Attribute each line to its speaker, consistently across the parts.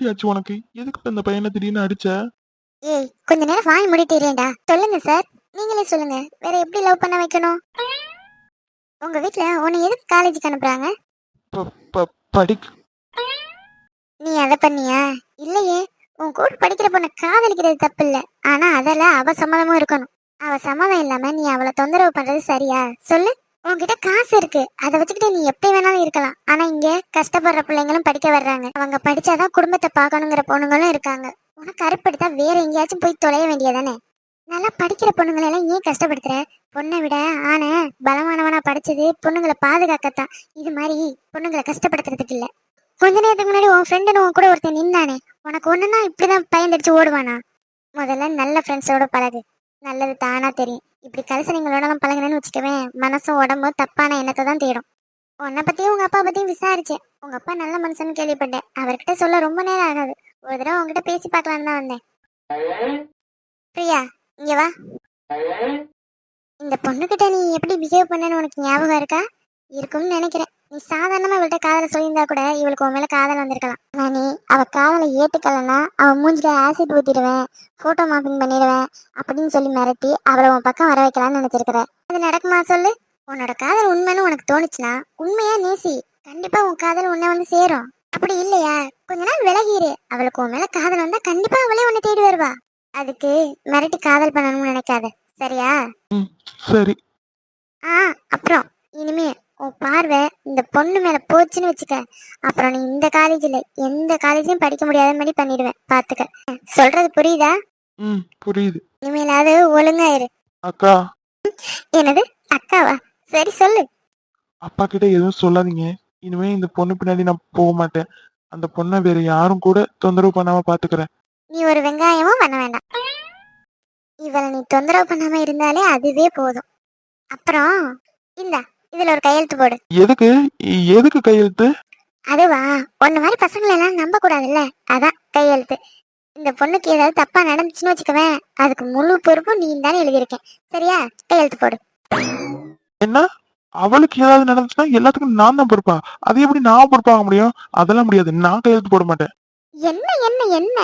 Speaker 1: என்னடி ஆச்சு உனக்கு. எதுக்கு இந்த பையனை திடீர்னு அடிச்ச?
Speaker 2: ஏய் கொஞ்ச நேரம் வாய் மூடிட்டீரேண்டா சொல்லுங்க சார். நீங்களே சொல்லுங்க. வேற எப்படி லவ் பண்ண வைக்கணும்? உங்க வீட்ல உன்னை எதுக்கு காலேஜுக்கு அனுப்புறாங்க?
Speaker 1: ப- ப- படிக்
Speaker 2: நீ அதை பண்ணியா? இல்லையே. உன் கூட படிக்கிற பொண்ணை காதலிக்கிறது தப்பு இல்ல ஆனா அதெல்லாம் அவ சம்மதமும் இருக்கணும். அவ சம்மதம் இல்லாம நீ அவளை தொந்தரவு பண்றது சரியா? சொல்லு. உங்ககிட்ட காசு இருக்கு. அதை வச்சுக்கிட்டு நீ எப்படி வேணாலும் இருக்கலாம். ஆனா இங்க கஷ்டப்படுற பிள்ளைங்களும் படிக்க வர்றாங்க. அவங்க படிச்சாதான் குடும்பத்தை பார்க்கணுங்கிற பொண்ணுங்களும் இருக்காங்க. உனக்கு அறுப்படுத்தா வேற எங்கேயாச்சும் போய் தொலைய வேண்டியதானே? நல்லா படிக்கிற பொண்ணுங்களை எல்லாம் ஏன் கஷ்டப்படுத்துற? பொண்ணை விட ஆன பலமானவனா படிச்சது பொண்ணுங்களை பாதுகாக்கத்தான். இது மாதிரி பொண்ணுங்களை கஷ்டப்படுத்துறதுக்கு இல்ல. கொஞ்ச நேரத்துக்கு முன்னாடி உன் ஃப்ரெண்டுன்னு உன் கூட ஒருத்தன் நின்னானே. உனக்கு ஒண்ணுன்னா இப்படிதான் பயந்தடிச்சு ஓடுவானா? முதல்ல நல்ல ஃப்ரெண்ட்ஸோட பழகு. நல்லது தானா தெரியும். இப்படி கரிசனைங்களோட நான் பழகினேன்னு வச்சுக்கவேன் மனசும் உடம்பும் தப்பான எண்ணத்தை தான் தேடும். உன்னை பத்தியும் உங்க அப்பா பத்தியும் விசாரிச்சேன். உங்க அப்பா நல்ல மனுஷன்னு கேள்விப்பட்டேன். அவர்கிட்ட சொல்ல ரொம்ப நேரம் ஆகாது. ஒரு தடவை உங்ககிட்ட பேசி பார்க்கலான்னு தான் வந்தேன். பிரியா இங்க வா. இந்த பொண்ணுகிட்ட நீ எப்படி பிஹேவ் பண்ணன்னு உனக்கு ஞாபகம் இருக்கா? இருக்கும்னு நினைக்கிறேன். நீ சாதாரணமா இவள்கிட்ட காதல சொல்லியிருந்தா கூட இவளுக்கு உன் மேல காதல் வந்திருக்கலாம். ஆனா நீ அவ காதலை ஏத்துக்கலன்னா அவ மூஞ்சில ஆசிட் ஊத்திடுவேன் போட்டோ மாப்பிங் பண்ணிடுவேன் அப்படின்னு சொல்லி மிரட்டி அவளை உன் பக்கம் வர வைக்கலாம்னு நினைச்சிருக்கிற. அது நடக்குமா சொல்லு? உன்னோட காதல் உண்மைன்னு உனக்கு தோணுச்சுன்னா உண்மையா நேசி கண்டிப்பா உன் காதல் உன்னை வந்து சேரும். அப்படி இல்லையா? கொஞ்ச நாள் விலகிரு. அவளுக்கு உன் மேல காதல் வந்தா கண்டிப்பா அவளே உன்னை தேடி வருவா. அதுக்கு மிரட்டி காதல் பண்ணணும்னு நினைக்காத. சரியா?
Speaker 1: சரி.
Speaker 2: ஆ அப்புறம் இனிமே உன் பார்வை இந்த பொண்ணு மேல போச்சுன்னு வச்சுக்க. அப்புறம் நீ இந்த காலேஜ்ல எந்த காலேஜையும் படிக்க முடியாத மாதிரி பண்ணிடுவேன். பாத்துக்க. சொல்றது புரியுதா?
Speaker 1: ம் புரியுது.
Speaker 2: இனிமேலாவது ஒழுங்கா இரு.
Speaker 1: அக்கா.
Speaker 2: என்னது? அக்காவா? சரி சொல்லு.
Speaker 1: அப்பா கிட்ட எதுவும் சொல்லாதீங்க. இனிமே இந்த பொண்ணு பின்னாடி நான் போக மாட்டேன். அந்த பொண்ணை வேற யாரும் கூட தொந்தரவு பண்ணாம பாத்துக்கிறேன்.
Speaker 2: நீ ஒரு வெங்காயமும் பண்ண வேண்டாம். இவளை நீ தொந்தரவு பண்ணாம இருந்தாலே அதுவே போதும். அப்புறம் இந்தா இதுல ஒரு கையெழுத்து போடு.
Speaker 1: எதுக்கு? எதுக்கு கையெழுத்து?
Speaker 2: அதுவா? உன்ன மாதிரி பசங்களை எல்லாம் நம்ப கூடாதுல்ல அதான் கையெழுத்து. இந்த பொண்ணுக்கு ஏதாவது தப்பா நடந்துச்சுன்னு வச்சுக்கவேன். அதுக்கு முழு பொறுப்பும் நீ தானே எழுதியிருக்கேன். சரியா? கையெழுத்து போடு.
Speaker 1: என்ன? அவளுக்கு ஏதாவது நடந்துச்சுன்னா எல்லாத்துக்கும் நான் தான் பொறுப்பா? அது எப்படி நான் பொறுப்பாக முடியும்? அதெல்லாம் முடியாது. நான் கையெழுத்து போட மாட்டேன்.
Speaker 2: என்ன என்ன என்ன?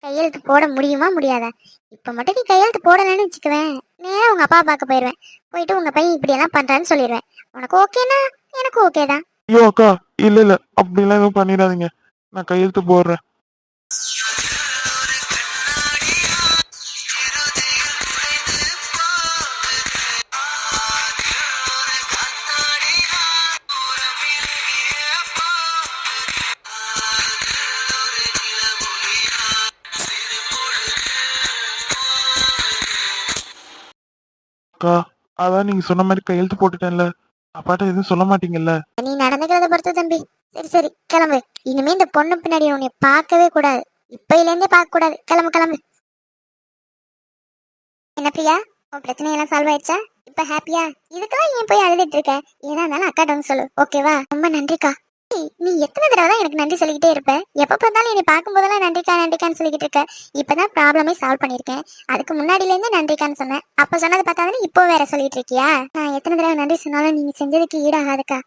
Speaker 2: கையெழுத்து போட முடியுமா முடியாதா? இப்ப மட்டும் நீ கையெழுத்து போடலன்னு வச்சுக்குவேன். நேரா உங்க அப்பா பார்க்க போயிடுவேன். போயிட்டு உங்க பையன் இப்படி எல்லாம் பண்றான்னு சொல்லிடுவேன். உனக்கு ஓகேனா எனக்கு ஓகே தான்.
Speaker 1: ஐயோ அக்கா இல்ல இல்ல. அப்படிலாம் எதுவும் பண்ணிடாதீங்க. நான் கையெழுத்து போடுறேன். அக்கா அதான் நீங்க சொன்ன மாதிரி கையெழுத்து போட்டுட்டேன்ல. அப்பாட்ட எதுவும் சொல்ல மாட்டீங்கல்ல?
Speaker 2: நீ நடந்துக்கிறத பொறுத்து தம்பி. சரி சரி கிளம்பு. இனிமே இந்த பொண்ணு பின்னாடி உன்னை பார்க்கவே கூடாது. இப்பையில இருந்தே பார்க்க கூடாது. கிளம்பு கிளம்பு. என்ன பிரியா? உன் பிரச்சனையெல்லாம் சால்வ் ஆயிடுச்சா? இப்ப ஹாப்பியா இதுக்கெல்லாம் ஏன் போய் அழுதுட்டு இருக்க? ஏதா இருந்தாலும் அக்காட்ட வந்து சொல்லு. ஓகேவா ரொம்ப நன்றிக்கா. நீ எத்தனை தடவை தான் எனக்கு நன்றி சொல்லிக்கிட்டே இருப்ப? எப்ப பார்த்தாலும் என்னை பார்க்கும்போதெல்லாம் நன்றிக்கா நன்றிக்கான்னு சொல்லிக்கிட்டு இருக்க. இப்பதான் ப்ராப்ளமே சால்வ் பண்ணிருக்கேன் அதுக்கு முன்னாடில இருந்து நன்றிக்கான்னு சொன்னேன். அப்ப சொன்னது பார்த்தா இப்போ வேற சொல்லிட்டு இருக்கியா? நான் எத்தனை தடவை நன்றி சொன்னாலும் நீங்க செஞ்சதுக்கு ஈடாகாதுக்கா.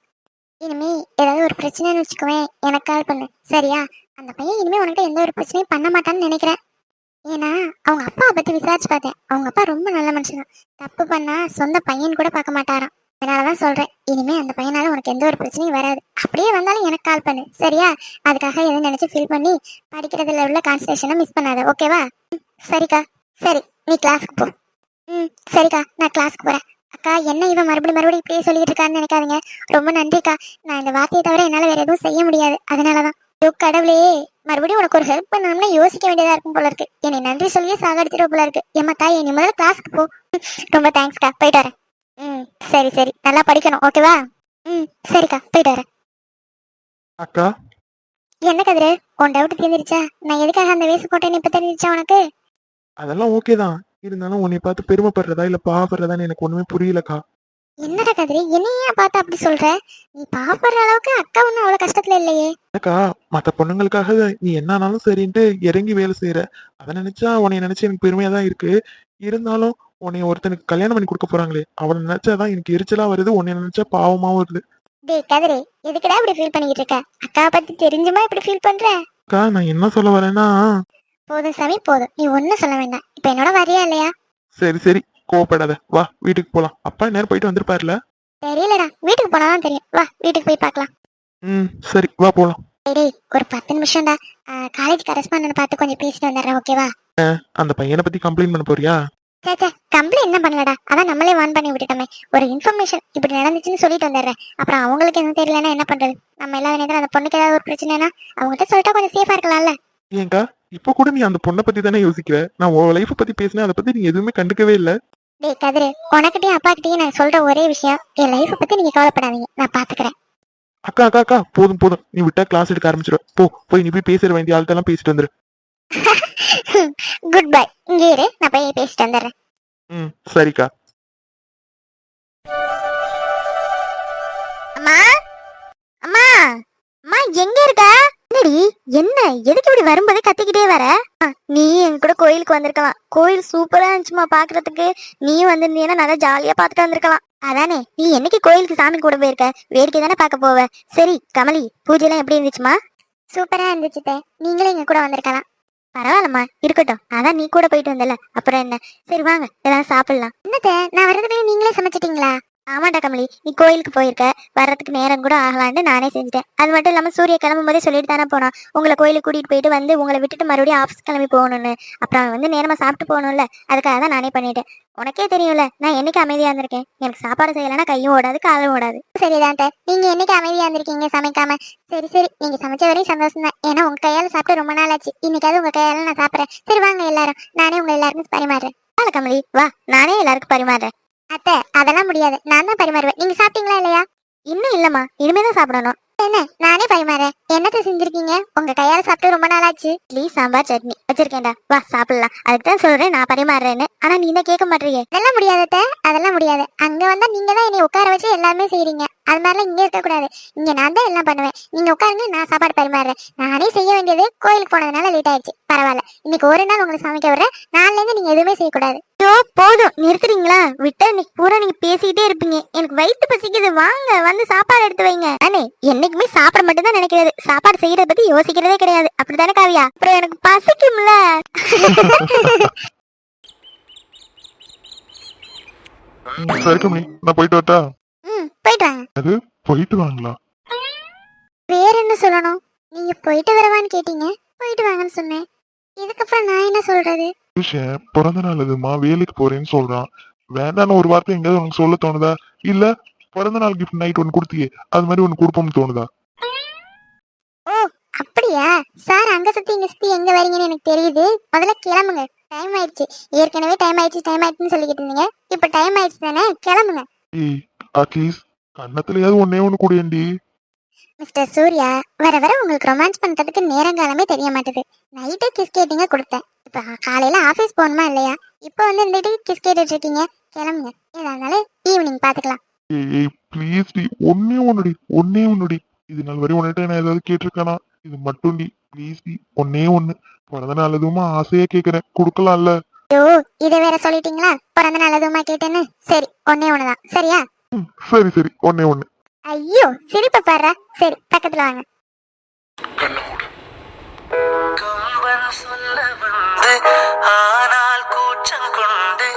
Speaker 2: இனிமே ஏதாவது ஒரு பிரச்சனைன்னு வச்சுக்கோவேன். எனக்கு கால் பண்ணு. சரியா? அந்த பையன் இனிமே உனக்கு எந்த ஒரு பிரச்சனையும் பண்ண மாட்டான்னு நினைக்கிறேன். ஏன்னா அவங்க அப்பாவை பத்தி விசாரிச்சு பார்த்தேன். அவங்க அப்பா ரொம்ப நல்ல மனுஷன். தப்பு பண்ணா சொந்த பையன் கூட பார்க்க மாட்டாராம். அதனாலதான் சொல்றேன். இனிமே அந்த பையனால உனக்கு எந்த ஒரு பிரச்சனையும் வராது. அப்படியே வந்தாலும் எனக்கு கால் பண்ணு. சரியா? அதுக்காக எதுவும் நினைச்சு ஃபீல் பண்ணி படிக்கிறதுல உள்ள கான்சன்ட்ரேஷனை மிஸ் பண்ணாத. ஓகேவா சரிக்கா. சரி நீ கிளாஸ்க்கு போ. ம் சரிக்கா. நான் கிளாஸ்க்கு போறேன். அக்கா என்ன இவன் மறுபடியும் மறுபடியும் இப்படியே சொல்லிட்டு இருக்கான்னு நினைக்காதீங்க. ரொம்ப நன்றிக்கா. நான் இந்த வார்த்தையை தவிர என்னால வேற எதுவும் செய்ய முடியாது. அதனாலதான் யோ கடவுளே. மறுபடியும் உனக்கு ஒரு ஹெல்ப் பண்ணணும்னா யோசிக்க வேண்டியதா இருக்கும் போல இருக்கு. என்னை நன்றி சொல்லியே சாகடிச்சிட போல இருக்கு. ஏமா தாய் முதல்ல கிளாஸ்க்கு போ. ரொம்ப தேங்க்ஸ்க்கா போயிட்டு வரேன். ம் சரி சரி. நல்லா படிக்கணும் ஓகேவா ம் சரிக்கா போயிட்டு வரேன்.
Speaker 1: அக்கா?
Speaker 2: என்ன கதிரு உன் டவுட் தீர்ந்துருச்சா? நான் எதுக்காக அந்த வேசு போட்டேன்னு இப்ப தெரிஞ்சிச்சா உனக்கு?
Speaker 1: அதெல்லாம் ஓகே தான். இருந்தாலும் உன்னை பார்த்து பெருமைப்படுறதா இல்ல பாவப்படுறதான்னு எனக்கு ஒண்ணுமே புரியலக்கா.
Speaker 2: என்னடா கதிரு என்னையா பார்த்து அப்படி சொல்ற? நீ பாப்படுற அளவுக்கு அக்கா ஒன்றும் அவ்வளவு கஷ்டத்துல இல்லையே.
Speaker 1: அக்கா மத்த பொண்ணுங்களுக்காக நீ என்னானாலும் சரின்ட்டு இறங்கி வேலை செய்யற அதை நினைச்சா உன்னை நினைச்சு எனக்கு பெருமையா தான் இருக்கு. இருந்தாலும் உன்னை ஒருத்தனுக்கு கல்யாணம் பண்ணி கொடுக்க போறாங்களே அவனை நினைச்சாதான் எனக்கு எரிச்சலா வருது உன்னை நினைச்சா பாவமாவும் வருது.
Speaker 2: டேய் கதிரு எதுக்குடா இப்படி ஃபீல் பண்ணிக்கிட்டு இருக்க? அக்காவை பத்தி தெரிஞ்சுமா இப்படி ஃபீல் பண்ற?
Speaker 1: அக்கா நான் என்ன சொல்ல வரேன்னா
Speaker 2: போதும் சாமி போதும். நீ ஒன்னும் சொல்ல வேண்டாம். இப்ப என்னோட வரியா இல்லையா?
Speaker 1: சரி சரி கோவப்படாத. வா வீட்டுக்கு போலாம். அப்பா நேரம் போயிட்டு வந்திருப்பாருல?
Speaker 2: தெரியலடா. வீட்டுக்கு போனாதான் தெரியும். வா வீட்டுக்கு போய் பார்க்கலாம்.
Speaker 1: ம் சரி வா போலாம்.
Speaker 2: டேய், ஒரு பத்து நிமிஷம்டா. காலேஜ் கரஸ்பாண்டன்ட் பார்த்து கொஞ்சம் பேசிட்டு வந்துடுறேன் ஓகேவா
Speaker 1: அந்த பையனை பத்தி கம்ப்ளைண்ட் பண்ண போறியா?
Speaker 2: சேச்சே கம்ப்ளைண்ட் என்ன பண்ணலடா? அதான் நம்மளே வான் பண்ணி விட்டுட்டோமே. ஒரு இன்ஃபர்மேஷன் இப்படி நடந்துச்சுன்னு சொல்லிட்டு வந்துடுறேன். அப்புறம் அவங்களுக்கு எதுவும் தெரியலன்னா என்ன பண்றது? நம்ம எல்லா நேரத்துல அந்த பொண்ணுக்கு ஏதாவது ஒரு பிரச்சனைனா அவங்ககிட்ட சொல்லிட்டா கொஞ்சம் சேஃபா இருக்கலாம்ல.
Speaker 1: ஏங்கா இப்ப கூட நீ அந்த பொண்ணை பத்தி தானே யோசிக்கிற? நான் உன் லைஃப் பத்தி பேசினேன் அதை பத்தி நீ எதுவுமே கண்டுக்கவே இல்ல.
Speaker 2: டேய் கதிரு உனக்கிட்டயும் அப்பா கிட்டயும் நான் சொல்ற ஒரே விஷயம் என் லைஃப் பத்தி நீங்க கவலைப்படாதீங்க. நான் பாத்துக்கிறேன்.
Speaker 1: அக்கா அக்கா அக்கா போதும் போதும். நீ விட்டா கிளாஸ் எடுக்க ஆரம்பிச்சிடும் போ போய் நீ போய் பேசுற வேண்டிய ஆள்கிட்ட பேசிட்டு வந்துரு.
Speaker 2: குட் பை இங்கே இரு நான் போய் பேசிட்டு வந்துடுறேன்.
Speaker 1: ம் சரிக்கா.
Speaker 2: அம்மா? அம்மா? அம்மா எங்க இருக்க? என்னடி? என்ன? எதுக்கு இப்படி வரும்போது கத்திக்கிட்டே வர? ஆ, நீ என் கூட கோயிலுக்கு வந்திருக்கலாம். கோயில் சூப்பரா இருந்துச்சுமா பாக்குறதுக்கு. நீ வந்திருந்தீங்கன்னா நல்லா ஜாலியா பாத்துட்டு வந்திருக்கலாம். அதானே நீ என்னைக்கு கோயிலுக்கு சாமி கூட போயிருக்க? வேடிக்கை தானே பார்க்க போவ. சரி கமலி பூஜை எல்லாம் எப்படி இருந்துச்சுமா? சூப்பரா இருந்துச்சு நீங்களும் எங்க கூட வந்திருக்கலாம். பரவாயில்லம்மா இருக்கட்டும். அதான் நீ கூட போயிட்டு வந்தல. அப்புறம் என்ன? சரி வாங்க. எல்லாம் சாப்பிடலாம். என்னத்த? நான் வர்றதுக்கு நீங்களே சமைச்சிட்டீங்களா? ஆமாண்டா கமலி நீ கோயிலுக்கு போயிருக்க. வர்றதுக்கு நேரம் கூட ஆகலான்னு நானே செஞ்சுட்டேன். அது மட்டும் இல்லாம சூரிய கிளம்பும் போதே சொல்லிட்டு தானே போனான். உங்களை கோயிலுக்கு கூட்டிட்டு போயிட்டு வந்து உங்களை விட்டுட்டு மறுபடியும் ஆஃபீஸ் கிளம்பி போகணும்னு. அப்புறம் வந்து நேரமா சாப்பிட்டு போகணும்ல. அதுக்காக தான் நானே பண்ணிட்டேன். உனக்கே தெரியும்ல நான் என்னைக்கு அமைதியா இருந்திருக்கேன்? எனக்கு சாப்பாடு செய்யலைன்னா கையும் ஓடாது காலும் ஓடாது. சரிதான் நீங்க என்னைக்கு அமைதியா இருந்திருக்கீங்க சமைக்காம? சரி சரி. நீங்க சமைச்ச வரையும் சந்தோஷம் தான். ஏன்னா உங்க கையால சாப்பிட்டு ரொம்ப நாள் ஆச்சு. இன்னைக்காவது உங்க கையால நான் சாப்பிடுறேன். சரி வாங்க எல்லாரும். நானே உங்க எல்லாருக்கும் பரிமாறுறேன். கமலி. வா நானே எல்லாருக்கும் பரிமாறுறேன். அத்தை அதெல்லாம் முடியாது. நான் தான் பரிமாறுவேன். நீங்க சாப்பிட்டீங்களா இல்லையா? இன்னும் இல்லம்மா. இனிமே தான் சாப்பிடணும். என்ன? நானே பரிமாறேன். என்னத்தை செஞ்சிருக்கீங்க? உங்க கையால சாப்பிட்டு ரொம்ப நாளாச்சு. இட்லி சாம்பார் சட்னி. வச்சிருக்கேன்டா. வா சாப்பிடலாம். அதுக்கு தான் சொல்றேன் நான் பரிமாறுறேன்னு. ஆனா நீ தான் கேட்க மாட்டீங்க அதெல்லாம் முடியாதத்த அதெல்லாம் முடியாது. அங்க வந்தா நீங்க தான் என்னை உட்கார வச்சு எல்லாமே செய்றீங்க. அது மாதிரிலாம் இங்க இருக்க கூடாது இங்க நான் தான் எல்லாம் பண்ணுவேன். நீங்க உட்காருங்க நான் சாப்பாடு பரிமாறுறேன். நானே செய்ய வேண்டியது கோயிலுக்கு போனதுனால லேட் ஆயிடுச்சு. பரவாயில்ல. இன்னைக்கு ஒரு நாள் உங்களுக்கு சமைக்க விடுறேன். நாளைல இருந்து நீங்க எதுவுமே செய்யக்கூடாது. ஐயோ போதும். நிறுத்துறீங்களா? விட்டா இன்னைக்கு பூரா நீங்க பேசிக்கிட்டே இருப்பீங்க. எனக்கு வயிற்று பசிக்குது. வாங்க வந்து சாப்பாடு எடுத்து வைங்க. அண்ணே என்னைக்குமே சாப்பிட மட்டும் தான் நினைக்கிறது. சாப்பாடு செய்யறத பத்தி யோசிக்கிறதே கிடையாது. அப்படித்தானே காவியா? அப்புறம் எனக்கு பசிக்கும்ல.
Speaker 1: சரி கம்மி நான் போயிட்டு வரட்டா?
Speaker 2: வாங்க
Speaker 1: அது போயிட்டு வாங்களா?
Speaker 2: வேற என்ன சொல்லணும்? நீங்க போயிட்டு வரவான்னு கேட்டீங்க. போயிட்டு வாங்கன்னு சொன்னேன். இதுக்கப்புறம் நான் என்ன சொல்றது?
Speaker 1: விஷயம் பிறந்த நாள் அதுமா? வேலைக்கு போறேன்னு சொல்றான். வேண்டான்னு ஒரு வார்த்தை எங்கேயாவது உனக்கு சொல்ல தோணுதா? இல்ல பிறந்த நாள் கிஃப்ட் நைட் ஒன்னு கொடுத்தியே. அது மாதிரி ஒன்னு கொடுப்போம்னு தோணுதா?
Speaker 2: ஓ அப்படியா? சார் அங்க சுத்தி இங்க சுத்தி எங்க வரீங்கன்னு எனக்கு தெரியுது. முதல்ல கிளம்புங்க. டைம் ஆயிடுச்சு. ஏற்கனவே டைம் ஆயிடுச்சு டைம் ஆயிடுச்சுன்னு சொல்லிக்கிட்டு இருந்தீங்க. இப்ப டைம் ஆயிடுச்சு தானே? கிளம்புங்க.
Speaker 1: ஏய் அட்லீஸ்ட் கண்ணத்துலயாவது ஒன்னே ஒண்ணு கூடியண்டி.
Speaker 2: மிஸ்டர் சூர்யா வர வர உங்களுக்கு ரொமான்ஸ் பண்றதுக்கு நேரங்காலமே தெரிய மாட்டேது. நைட்டே கிஸ் கேட்டிங்க கொடுத்தேன். இப்ப காலையில ஆபீஸ் போகணுமா இல்லையா? இப்போ வந்து இருந்துட்டு கிஸ் கேட்டுட்டு இருக்கீங்க கிளம்புங்க. ஏதா இருந்தாலும் ஈவினிங் பாத்துக்கலாம்.
Speaker 1: ஏய் ஏய் ப்ளீஸ் டி. ஒன்னே ஒண்ணுடி. ஒன்னே ஒண்ணுடி. இது நாள் வரை உன்கிட்ட நான் ஏதாவது கேட்டிருக்கானா? இது மட்டும் டி ப்ளீஸ் டி. ஒன்னே ஒண்ணு. பிறந்த நாள் எதுவுமா ஆசையா கேக்குறேன். கொடுக்கலாம்ல.
Speaker 2: ஐயோ இதை வேற சொல்லிட்டீங்களா? பிறந்த நாள் எதுவுமா கேட்டேன்னு? சரி ஒன்னே ஒண்ணுதான். சரியா?
Speaker 1: சரி சரி. ஒன்னே ஒண்ணு.
Speaker 2: ஐயோ சிரிப்ப பாரு சரி பக்கத்துல வாங்க.
Speaker 3: கம்பன் சொல்ல வந்து ஆனால் கூச்சம் கொண்டு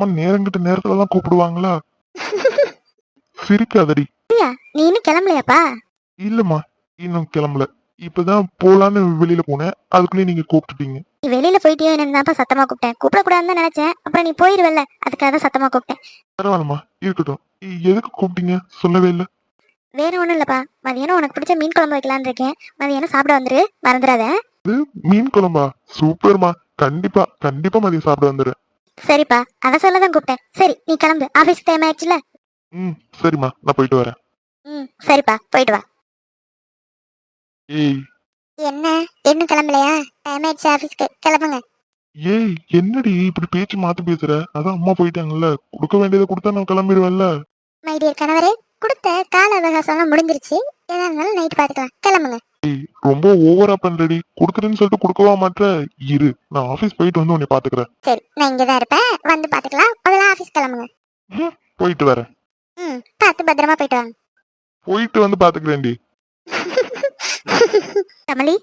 Speaker 1: அம்மா நேரங்கிட்ட நேரத்துல தான் கூப்பிடுவாங்களா? சிரிக்காதடி.
Speaker 2: நீ இன்னும் கிளம்பலையாப்பா?
Speaker 1: இல்லம்மா இன்னும் கிளம்பல. இப்பதான் போலான்னு வெளியில போனேன். அதுக்குள்ளே நீங்க கூப்பிட்டுட்டீங்க.
Speaker 2: நீ வெளியில போயிட்டே என்னன்னு சத்தமா கூப்பிட்டேன். கூப்பிடக்கூடாதுன்னு தான் நினைச்சேன். அப்புறம் நீ போயிருவல்ல அதுக்காக சத்தமா கூப்பிட்டேன்.
Speaker 1: பரவாயில்லம்மா இருக்கட்டும். எதுக்கு கூப்பிட்டீங்க? சொல்லவே இல்ல.
Speaker 2: வேற ஒண்ணும் இல்லப்பா. மதியானம் உனக்கு பிடிச்ச மீன் குழம்பு வைக்கலான்னு இருக்கேன். மதியானம் சாப்பிட வந்துரு மறந்துடாத.
Speaker 1: மீன் குழம்பா? சூப்பர்மா. கண்டிப்பா கண்டிப்பா மதியம் சாப்பிட வந்துடுறேன்.
Speaker 2: சரிப்பா அதை சொல்ல தான் கூப்பிட்டேன். சரி நீ கிளம்பு. ஆபீஸ் டைம் ஆயிடுச்சுல?
Speaker 1: ம் சரிம்மா நான் போயிட்டு வரேன்.
Speaker 2: ம் சரிப்பா போயிட்டு வா.
Speaker 1: ஏய்.
Speaker 2: என்ன? இன்னும் கிளம்பலையா? டைம் ஆயிடுச்சு ஆபீஸ்க்கு கிளம்புங்க.
Speaker 1: ஏய் என்னடி இப்படி பேச்சு மாத்தி பேசுற? அதான் அம்மா போயிட்டாங்கல்ல. கொடுக்க வேண்டியதை கொடுத்தா நான் கிளம்பிடுவேன்ல.
Speaker 2: மை டியர் கணவரே கொடுத்த கால அவகாசம்லாம் முடிஞ்சிருச்சு. எதா இருந்தாலும் நைட் பார்த்துக்கலாம். கிளம்புங்க.
Speaker 1: ஏய் ரொம்ப ஓவரா பண்றடி. கொடுக்குறேன்னு சொல்லிட்டு கொடுக்கவா மாட்ற? இரு நான் ஆபீஸ் போயிட்டு வந்து உன்னை பாத்துக்கிறேன்.
Speaker 2: சரி நான் இங்கே தான் இருப்பேன். வந்து பார்த்துக்கலாம் முதல்ல ஆஃபீஸ் கிளம்புங்க.
Speaker 1: போயிட்டு வரேன்.
Speaker 2: ம் பார்த்து பத்திரமா போயிட்டு வாங்க.
Speaker 1: போயிட்டு வந்து பாத்துக்கிறேன்டி.
Speaker 2: கமலி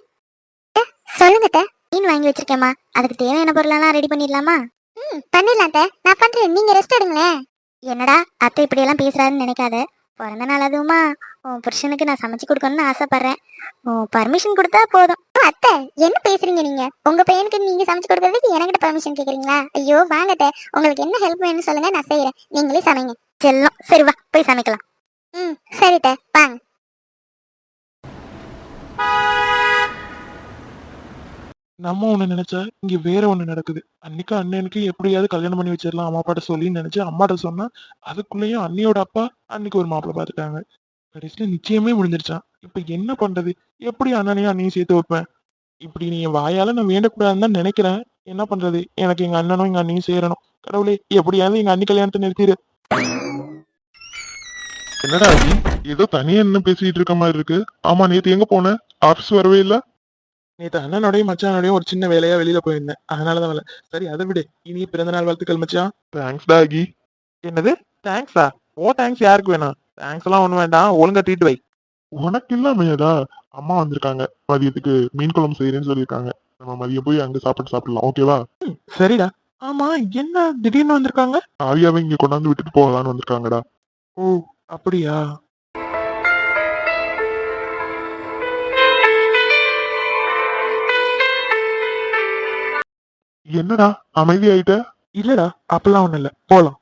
Speaker 2: அத்தை, சொல்லுங்க அத்தை. மீன் வாங்கி வச்சிருக்கேம்மா. அதுக்கு தேவையான பொருளெல்லாம் ரெடி பண்ணிடலாமா? ம் பண்ணிடலாம் அத்தை. நான் பண்றேன். நீங்க ரெஸ்ட் எடுங்களேன். என்னடா அத்தை இப்படி எல்லாம் பேசுறாருன்னு நினைக்காத. பிறந்த நாள் அதுவுமா? உன் புருஷனுக்கு நான் சமைச்சு கொடுக்கணும்னு ஆசைப்படுறேன். உன் பர்மிஷன் கொடுத்தா போதும். ஓ, அத்தை என்ன பேசுறீங்க நீங்க? உங்க பையனுக்கு நீங்க சமைச்சு கொடுக்கறதுக்கு என்கிட்ட பர்மிஷன் கேக்குறீங்களா? ஐயோ வாங்க அத்தை. உங்களுக்கு என்ன ஹெல்ப் வேணும்னு சொல்லுங்க நான் செய்யறேன் நீங்களே சமைங்க. செல்லம். சரி வா போய் சமைக்கலாம். ம் சரி அத்தை, வாங்க.
Speaker 1: நம்ம ஒண்ணு நினைச்சா இங்க வேற ஒண்ணு நடக்குது. அன்னைக்கு அண்ணனுக்கு எப்படியாவது கல்யாணம் பண்ணி வச்சிடலாம் அம்மா அப்பாட்ட சொல்லி நினைச்சு அம்மாட்ட சொன்னா அதுக்குள்ளேயும் அண்ணியோட அப்பா அன்னைக்கு ஒரு மாப்பிள்ள பார்த்துட்டாங்க. கடைசியில நிச்சயமே முடிஞ்சிருச்சான் இப்ப என்ன பண்றது? எப்படி அண்ணனையும் அண்ணியும் சேர்த்து வைப்பேன்? இப்படி நீ என் வாயால நான் வேண்டக்கூடாதுன்னு தான் நினைக்கிறேன். என்ன பண்றது? எனக்கு எங்க அண்ணனும் எங்க அண்ணியும் சேரணும். கடவுளே எப்படியாவது எங்க அண்ணி கல்யாணத்தை நிறுத்திடு என்னடா ஏதோ தனியா என்ன பேசிட்டு இருக்க மாதிரி இருக்கு. ஆமா நேத்து எங்க போன? ஆபீஸ் வரவே இல்லை? நேத்து அண்ணனோடய மச்சானோடய ஒரு சின்ன வேலையா வெளியில போயிருந்தேன். அதனாலதான் வரல. சரி அதை விடு. இனி பிறந்த நாள் வாழ்த்துக்கள் மச்சான். தேங்க்ஸ் டாகி என்னது? தேங்க்ஸா ஓ தேங்க்ஸ் யாருக்கு வேணாம்? தேங்க்ஸ் எல்லாம் ஒண்ணு வேண்டாம். ஒழுங்கா ட்ரீட் வை. உனக்கு இல்லாமையடா அம்மா வந்திருக்காங்க. மதியத்துக்கு மீன் குழம்பு செய்யறேன்னு சொல்லியிருக்காங்க. நம்ம மதியம் போய் அங்க சாப்பிட்டு சாப்பிடலாம். ஓகேவா சரிடா. ஆமா என்ன திடீர்னு வந்திருக்காங்க? ஆவியாவை இங்க கொண்டாந்து விட்டுட்டு போகலான்னு வந்திருக்காங்கடா. ஓ அப்படியா? என்னடா அமைதியாயிட்ட? இல்லடா அப்பெல்லாம் ஒண்ணு இல்ல. போலாம்.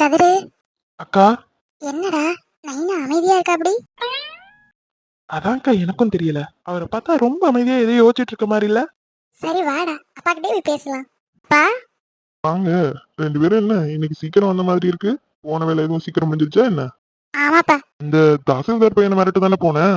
Speaker 2: கதிரு.
Speaker 1: அக்கா.
Speaker 2: என்னடா நைனா அமைதியா இருக்கா அப்படி?
Speaker 1: அதான்க்கா எனக்கும் தெரியல. அவரை பார்த்தா ரொம்ப அமைதியா எதையோ யோசிச்சுட்டு இருக்க மாதிரி இல்ல?
Speaker 2: சரி வாடா. அப்பா கிட்டே போய் பேசலாம். அப்பா
Speaker 1: வாங்க. ரெண்டு பேரும் என்ன இன்னைக்கு சீக்கிரம் வந்த மாதிரி இருக்கு? போன வேலை எதுவும் சீக்கிரம் முடிஞ்சிருச்சா என்ன?
Speaker 2: ஆமாப்பா.
Speaker 1: இந்த தாசில்தார் பையனை மிரட்டு தானே போனேன்.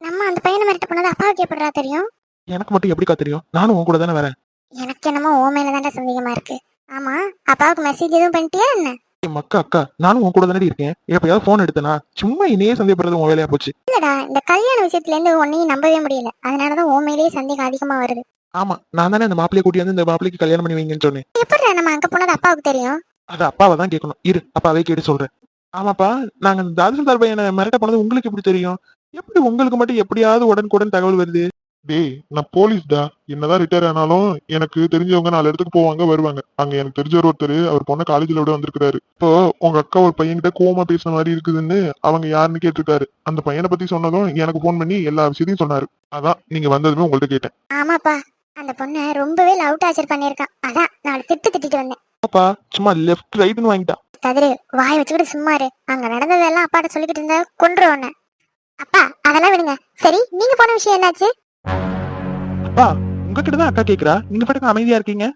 Speaker 2: நம்ம அந்த பையனை மிரட்ட போனது அப்பாவுக்கு எப்படிடா தெரியும்?
Speaker 1: எனக்கு மட்டும் எப்படிக்கா தெரியும்? நானும் உன் கூட தானே வரேன்.
Speaker 2: எனக்கு என்னமோ ஓ மேல சந்தேகமா இருக்கு. ஆமா அப்பாவுக்கு மெசேஜ் எதுவும் பண்ணிட்டியா என்ன?
Speaker 1: என் மக்கா அக்கா நானும் உன் கூட தானே இருக்கேன். எப்பயாவது போன் எடுத்தனா சும்மா இனியே சந்தேகப்படுறது உன் வேலையா போச்சு.
Speaker 2: இல்லடா இந்த கல்யாண விஷயத்துல இருந்து உன்னையும் நம்பவே முடியல. அதனாலதான் ஓ மேலேயே சந்தேகம் அதிகமா வருது.
Speaker 1: ஆமா நான் தானே இந்த மாப்பிளைய கூட்டி வந்து இந்த மாப்பிளைக்கு கல்யாணம் பண்ணி வைங்கன்னு சொன்னேன்.
Speaker 2: எப்படிடா நம்ம அங்க போனது அப்பாவுக்கு தெரியும்?
Speaker 1: அது அப்பாவை தான் கேட்கணும். இரு அப்பாவே கேட்டு சொல்றேன். ஆமாப்பா நாங்க இந்த தாசில்தார் பையனை மிரட்ட போனது உங்களுக்கு எப்படி தெரியும்? எப்படி உங்களுக்கு மட்டும் எப்படியாவது உடனுக்குடன் தகவல் வருது? டேய் நான் போலீஸ்டா என்னதான் ரிட்டையர் ஆனாலும் எனக்கு தெரிஞ்சவங்க நாலு இடத்துக்கு போவாங்க வருவாங்க. அங்க எனக்கு தெரிஞ்சவர் ஒருத்தர் அவர் பொண்ணை காலேஜ்ல விட வந்திருக்காரு இப்போ உங்க அக்கா ஒரு பையன்கிட்ட கோவமா பேசுன மாதிரி இருக்குதுன்னு அவங்க யாருன்னு கேட்டிருக்காரு. அந்த பையனை பத்தி சொன்னதும் எனக்கு ஃபோன் பண்ணி எல்லா விஷயத்தையும் சொன்னாரு. அதான் நீங்க வந்ததுமே உங்கள்ட்ட கேட்டேன்.
Speaker 2: ஆமாப்பா. அந்த பொண்ணை ரொம்பவே லவ் டார்ச்சர் பண்ணியிருக்கான் அதான் நான் திட்டு திட்டிட்டு வந்தேன்.
Speaker 1: அப்பா சும்மா லெஃப்ட் ரைட்னு வாங்கிட்டா.
Speaker 2: கதிரு வாய் வச்சுக்கிட்டு சும்மா இரு. அங்க நடந்ததெல்லாம் அப்பாட்ட சொல்லிக்கிட்டு இருந்தா கொன்று உன்னை. அப்பா அதெல்லாம் விடுங்க. சரி நீங்க போன விஷயம் என்னாச்சு?
Speaker 1: அப்பா உங்ககிட்ட தான் அக்கா கேக்குறா. நீங்க பாட்டுக்கு அமைதியா இருக்கீங்க?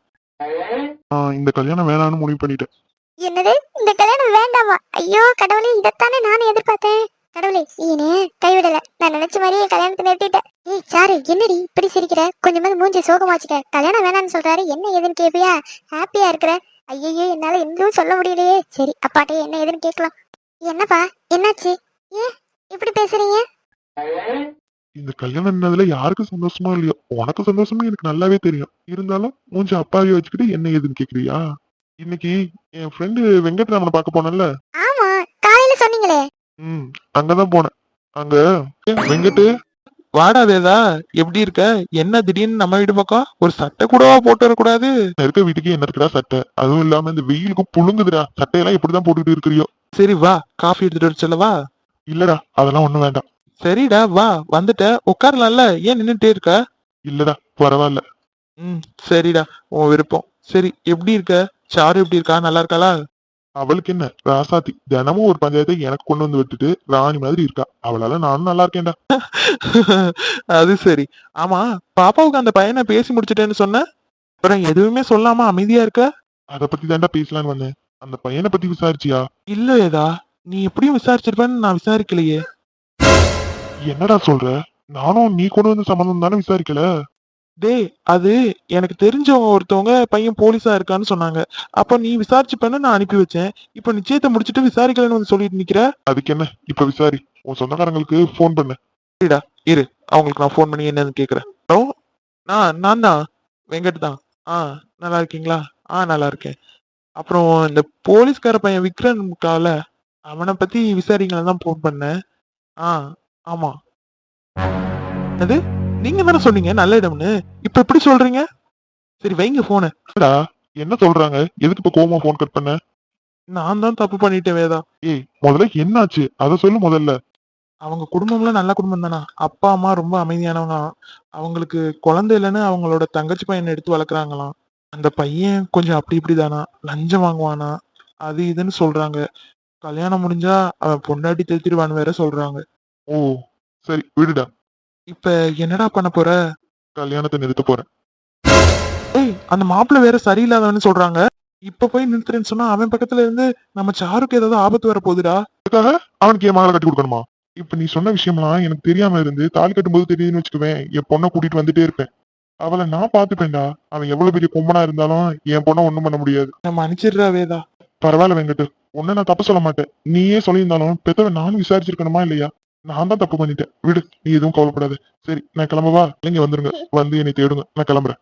Speaker 1: இந்த கல்யாணம் வேணாம்னு முடிவு பண்ணிட்டேன்.
Speaker 2: என்னது? இந்த கல்யாணம் வேண்டாமா? ஐயோ கடவுளே இதைத்தானே நானும் எதிர்பார்த்தேன். கடவுளே நீனே கைவிடல. நான் நினைச்ச மாதிரியே கல்யாணத்தை நிறுத்திட்டேன். ஏய் சாரு என்னடி இப்படி சிரிக்கிற? கொஞ்சமாவது மூஞ்சி சோகமா வச்சுக்க கல்யாணம் வேணாம்னு சொல்றாரு. என்ன ஏதுன்னு கேப்பியா? ஹாப்பியா இருக்கிற. ஐயோ என்னால எதுவும் சொல்ல முடியலையே. சரி அப்பாட்டே என்ன ஏதுன்னு கேட்கலாம். என்னப்பா என்னாச்சு? ஏன் இப்படி பேசுறீங்க?
Speaker 1: இந்த கல்யாணம் என்னதுல யாருக்கு சந்தோஷமா இல்லையோ? உனக்கு சந்தோஷமா எனக்கு நல்லாவே தெரியும். இருந்தாலும் மூஞ்சி அப்பாவி வச்சுக்கிட்டு என்ன ஏதுன்னு கேக்குறியா? இன்னைக்கு என் ஃப்ரெண்டு வெங்கட்ராமனை பார்க்க போனேன்ல.
Speaker 2: ஆமா காலையில சொன்னீங்களே.
Speaker 1: ம் அங்கதான் போனேன். அங்க வெங்கட்டு? வாடா வேதா எப்படி இருக்க? என்ன திடீர்னு நம்ம வீடு பக்கம் ஒரு சட்டை கூடவா போட்டு வரக்கூடாது? இருக்க வீட்டுக்கு என்ன இருக்குடா சட்டை? அதுவும் இல்லாம இந்த வெயிலுக்கு புழுங்குதுடா. சட்டையெல்லாம் எப்படிதான் போட்டுக்கிட்டு இருக்கிறியோ. சரி வா. காஃபி எடுத்துட்டு வர சொல்லவா? இல்லடா அதெல்லாம் ஒண்ணும் வேண்டாம். சரிடா வா. வந்துட்ட. உட்காரலாம்ல. ஏன் நின்னுட்டே இருக்க? இல்லடா பரவாயில்ல. ம் சரிடா. உன் விருப்பம். சரி எப்படி இருக்க? சாரு எப்படி இருக்கா? நல்லா இருக்காளா? அவளுக்கு என்ன? ராசாத்தி தினமும் ஒரு பஞ்சாயத்தை எனக்கு கொண்டு வந்து விட்டுட்டு ராணி மாதிரி இருக்கா? அவளால நானும் நல்லா இருக்கேன்டா. அது சரி. ஆமா பாப்பாவுக்கு அந்த பையனை பேசி முடிச்சிட்டேன்னு சொன்ன? அப்புறம் எதுவுமே சொல்லாம அமைதியா இருக்க?
Speaker 4: அத பத்தி தாண்டா பேசலான்னு வந்தேன். அந்த பையனை பத்தி விசாரிச்சியா?
Speaker 1: இல்ல வேதா நீ எப்படியும் விசாரிச்சிருப்பேன்னு நான் விசாரிக்கலையே.
Speaker 4: என்னடா சொல்ற? நானும் நீ கொண்டு வந்த சம்மந்தம் தானே விசாரிக்கல?
Speaker 1: டேய் அது எனக்கு தெரிஞ்சவங்க ஒருத்தவங்க பையன் போலீஸா இருக்கான்னு சொன்னாங்க. அப்ப நீ விசாரிச்சுப்பேன்னு நான் அனுப்பி வச்சேன். இப்ப நிச்சயத்தை முடிச்சிட்டு விசாரிக்கலன்னு வந்து சொல்லிட்டு நிக்கிற?
Speaker 4: அதுக்கு என்ன? இப்ப விசாரி. உன் சொந்தக்காரங்களுக்கு ஃபோன் பண்ணு.
Speaker 1: அவங்களுக்கு நான் ஃபோன் பண்ணி என்னன்னு கேக்குறேன். ஹலோ? நான் நான் தான். வெங்கட் தான். ஆ நல்லா இருக்கீங்களா? ஆ நல்லா இருக்கேன். அப்புறம் இந்த போலீஸ்கார பையன் விக்ரன் இருக்கால அவனை பத்தி விசாரிக்கலாம் தான் ஃபோன் பண்ணேன். ஆ ஆமா. அது நீங்க தானே சொன்னீங்க நல்ல இடம்னு. இப்ப எப்படி சொல்றீங்க? சரி வைங்க போனை
Speaker 4: என்ன சொல்றாங்க? எதுக்கு இப்ப கோவமா ஃபோன் கட் பண்ண?
Speaker 1: நான் தான் தப்பு பண்ணிட்டேன் வேதா.
Speaker 4: ஏய் முதல்ல என்னாச்சு? அத சொல்லு முதல்ல.
Speaker 1: அவங்க குடும்பம்லாம் நல்ல குடும்பம் தானா? அப்பா அம்மா ரொம்ப அமைதியானவங்க. அவங்களுக்கு குழந்தை இல்லைன்னு அவங்களோட தங்கச்சி பையனை எடுத்து வளர்க்குறாங்களாம். அந்த பையன் கொஞ்சம் அப்படி இப்படி தானா? லஞ்சம் வாங்குவானா? அது இதுன்னு சொல்றாங்க. கல்யாணம் முடிஞ்சா அவன் பொண்டாட்டி திருத்திடுவான்னு வேற சொல்றாங்க.
Speaker 4: ஓ சரி விடுடா.
Speaker 1: இப்ப என்னடா பண்ண போற?
Speaker 4: கல்யாணத்தை நிறுத்த போறேன்.
Speaker 1: ஏய் அந்த மாப்பிள்ளை வேற சரியில்லாதவன்னு சொல்றாங்க. இப்ப போய் நிறுத்துறேன்னு சொன்னா அவன் பக்கத்துல இருந்து நம்ம சாருக்கு ஏதாவது ஆபத்து வர போகுதுடா.
Speaker 4: அதுக்காக அவனுக்கு என் மகளை கட்டி கொடுக்கணுமா? இப்ப நீ சொன்ன விஷயம்லாம் எனக்கு தெரியாம இருந்து தாலி கட்டும்போது தெரியுதுன்னு வச்சுக்குவேன். என் பொண்ணை கூட்டிட்டு வந்துட்டே இருப்பேன். அவளை நான் பாத்துப்பேன்டா அவன் எவ்வளவு பெரிய பொம்மனா இருந்தாலும் என் பொண்ணை ஒண்ணும் பண்ண முடியாது.
Speaker 1: நம்ம அனுப்பிச்சிடுறா வேதா.
Speaker 4: பரவாயில்ல வெங்கட்டு உன்னை நான் தப்பு சொல்ல மாட்டேன். நீயே சொல்லியிருந்தாலும் பெத்தவன் நானும் விசாரிச்சிருக்கணுமா இல்லையா? நான் தான் தப்பு பண்ணிட்டேன். விடு நீ எதுவும் கவலைப்படாத. சரி நான் கிளம்பவா? இல்லைங்க வந்துருங்க. வந்து என்னை தேடுங்க. நான் கிளம்புறேன்.